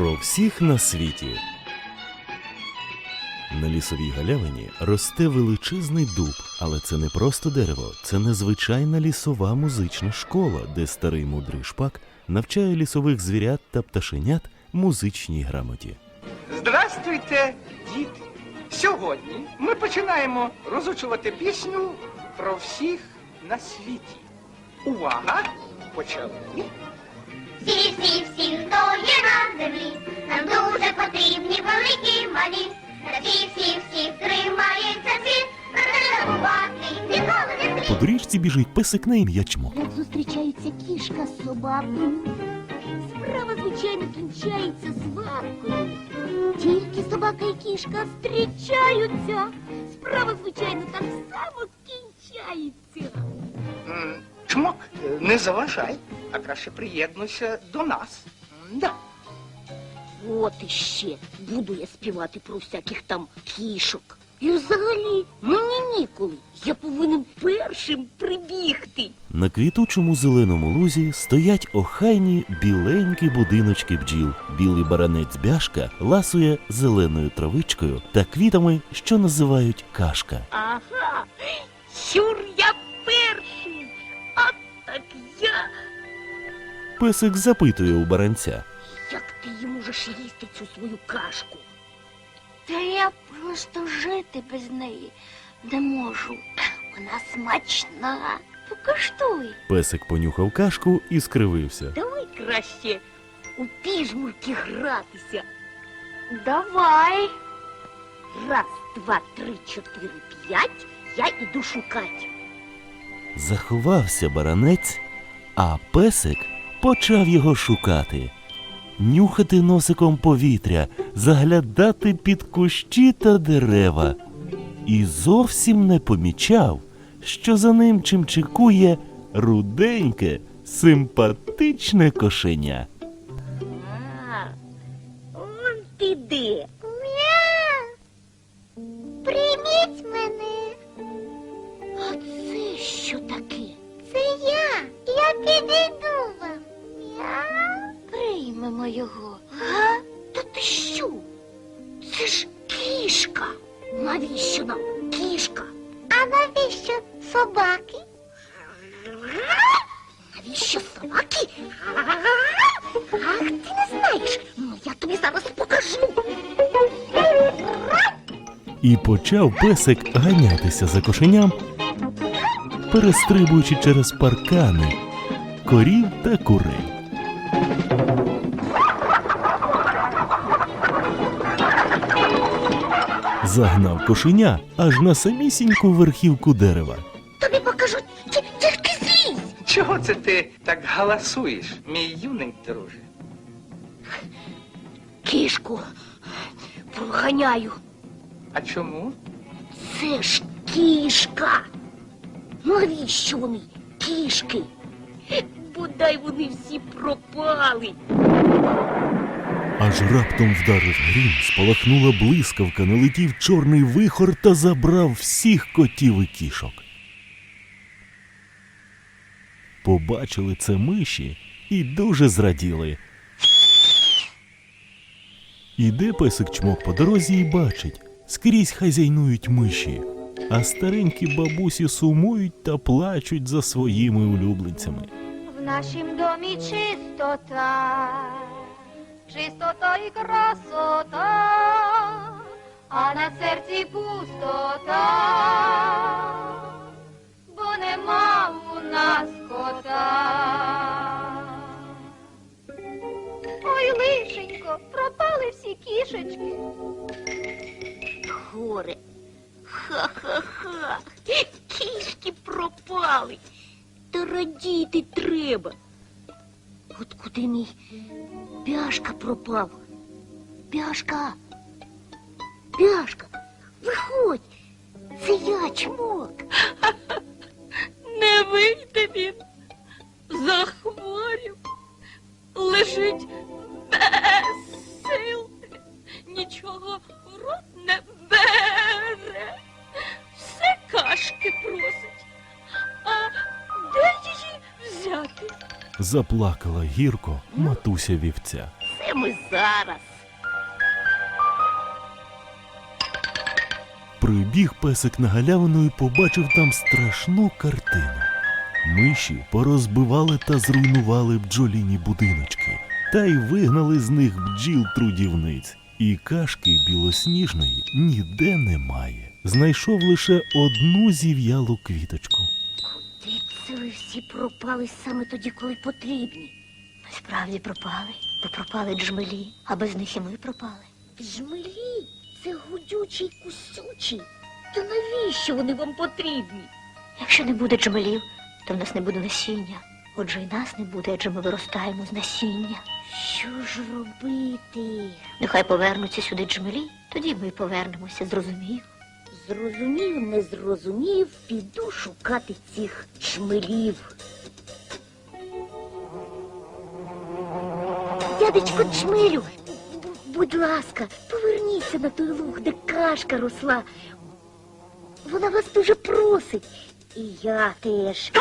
Про всіх на світі. На лісовій галявині росте величезний дуб, але це не просто дерево, це незвичайна лісова музична школа, де старий мудрий шпак навчає лісових звірят та пташенят музичній грамоті. Здрастуйте, діти! Сьогодні ми починаємо розучувати пісню про всіх на світі. Увага! Почали. Всі, всі, всі, хто є на землі, нам дуже потрібні великі малі. Та всі, всі, всі тримається світ, забувати ніколи не слід. По доріжці біжить песик на ім'я чмо. Як зустрічається кішка з собакою, справа, звичайно, кінчається сваркою. Тільки собака і кішка зустрічаються, справа, звичайно, так само скінчається. М, Чмок, не заважай, а краще приєднуйся до нас. Да. От іще буду я співати про всяких там кішок. І взагалі мені ніколи. Я повинен першим прибігти. На квітучому зеленому лузі стоять охайні біленькі будиночки бджіл. Білий баранець бяшка ласує зеленою травичкою та квітами, що називають кашка. Ага, сюр я перший. А так я. Песик запитує у баранця. Як ти її можеш їсти цю свою кашку? Та я просто жити без неї не можу. Вона смачна. Покуштуй. Песик понюхав кашку і скривився. Давай краще у піжмурки гратися. Давай. Раз, два, три, чотири, п'ять. Я іду шукати. Заховався баранець, а песик почав його шукати. Нюхати носиком повітря, заглядати під кущі та дерева. І зовсім не помічав, що за ним чимчикує руденьке, симпатичне кошеня. Навіщо нам кішка? А навіщо собаки? Навіщо собаки? Ах, ти не знаєш. Ну, я тобі зараз покажу. І почав песик ганятися за кошеням, перестрибуючи через паркани, корів та курей. Загнав кошеня аж на самісіньку верхівку дерева. Тобі покажу ті- тільки злізь. Чого це ти так галасуєш, мій юний друже? Кішку проганяю. А чому? Це ж кішка. Навіщо вони кішки? Бодай вони всі пропали. Аж раптом вдарив грім, спалахнула блискавка, налетів чорний вихор та забрав всіх котів і кішок. Побачили це миші і дуже зраділи. Іде песик чмок по дорозі і бачить, скрізь хазяйнують миші, а старенькі бабусі сумують та плачуть за своїми улюбленцями. В нашім домі чистота, чистота і красота, а на серці пустота, бо нема у нас кота. Ой, лишенько, пропали всі кішечки. Горе. Ха-ха-ха. Кішки пропали. Та радіти треба. От куди мій пяшка пропав. Пяшка. Пяшка. Виходь. Це я чмок. Не вийде він. Захворів. Лежить Заплакала гірко матуся вівця. Це ми зараз. Прибіг песик на галявину і побачив там страшну картину. Миші порозбивали та зруйнували бджоліні будиночки, та й вигнали з них бджіл трудівниць. І кашки білосніжної ніде немає. Знайшов лише одну зів'ялу квіточку. Це ви всі пропали саме тоді, коли потрібні? Ми справді пропали, бо пропали джмелі, а без них і ми пропали. Жмелі, це гудючі й кусючі. Та навіщо вони вам потрібні? Якщо не буде джмелів, то в нас не буде насіння. Отже, і нас не буде, адже ми виростаємо з насіння. Що ж робити? Нехай повернуться сюди джмелі, тоді ми повернемося, зрозумів. Зрозумів, не зрозумів, піду шукати цих чмелів. Дядечко чмелю, будь ласка, поверніться на той луг, де кашка росла. Вона вас дуже просить. І я теж.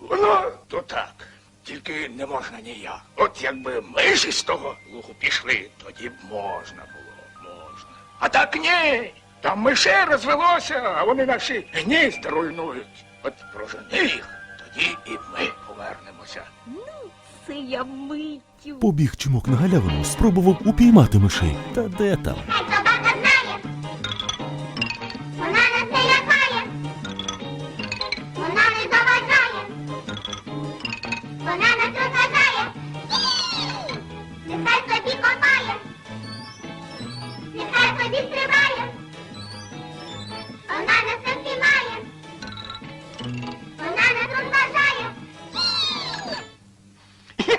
Воно то так. Тільки не можна ніяк. От якби миші з того лугу пішли, тоді б можна було, можна. А так ні. Там мишей розвелося, а вони наші гнізда руйнують. От прожени їх, тоді і ми повернемося. Ну, Це я миттю. Побіг чумок на галявину, спробував упіймати мишей. Та де там?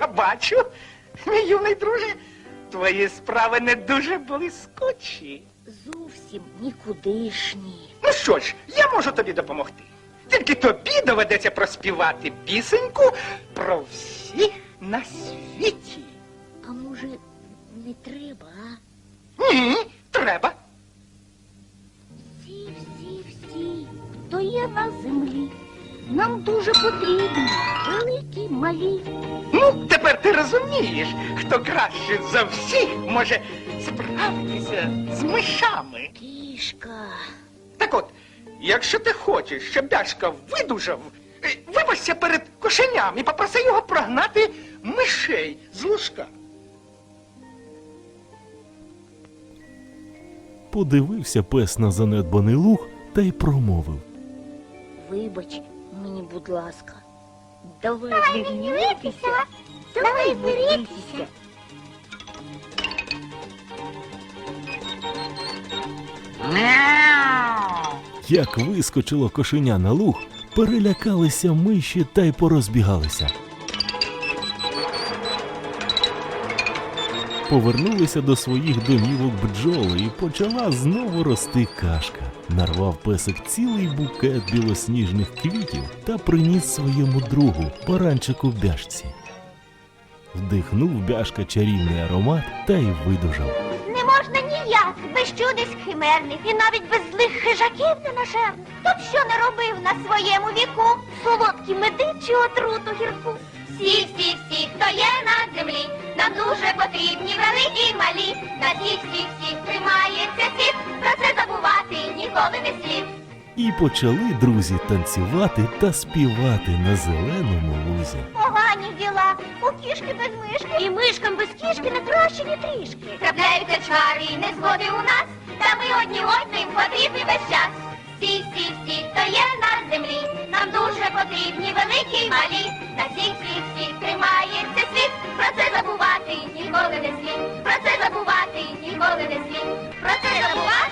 Я бачу, мій юний друже, твої справи не дуже блискучі. Зовсім нікудишні. Ну що ж, я можу тобі допомогти. Тільки тобі доведеться проспівати пісеньку про всіх на світі. А може, не треба, а? Ні, треба. Всі, всі, всі, хто є на землі, нам дуже потрібні, великі, малі. Ну, тепер ти розумієш, хто краще за всіх може справитися з мишами. Кішка. Так от, якщо ти хочеш, щоб Дашка видужав, е, вибачся перед кошеням і попроси його прогнати мишей з лужка. Подивився пес на занедбаний луг та й промовив. Вибач мені, будь ласка. Давай не гнівайтеся, давай миритися. Як вискочило кошеня на луг, перелякалися миші та й порозбігалися. Повернулися до своїх домівок бджоли і почала знову рости кашка. Нарвав песик цілий букет білосніжних квітів та приніс своєму другу, баранчику бяшці. Вдихнув бяшка чарівний аромат та й видужав. Не можна ніяк, без чудес химерних і навіть без злих хижаків ненажерних. Хто б що не робив на своєму віку, солодкі меди чи отруту гірку. Всі, всі, всі, хто є на землі, нам дуже потрібні великі й малі. На всіх, всіх, всіх тримається світ, про це забувати ніколи не слід. І почали друзі танцювати та співати на зеленому лузі. Погані діла, у кішки без мишки. І мишкам без кішки не краще, ні трішки. Трапляються чвари і незгоди у нас, та ми одні одним потрібні весь час. Всі, всі, всі, хто є на землі, нам дуже потрібні великі й малі. Забувати ніколи не слід. Про це забувати ніколи не слід. Про це забувати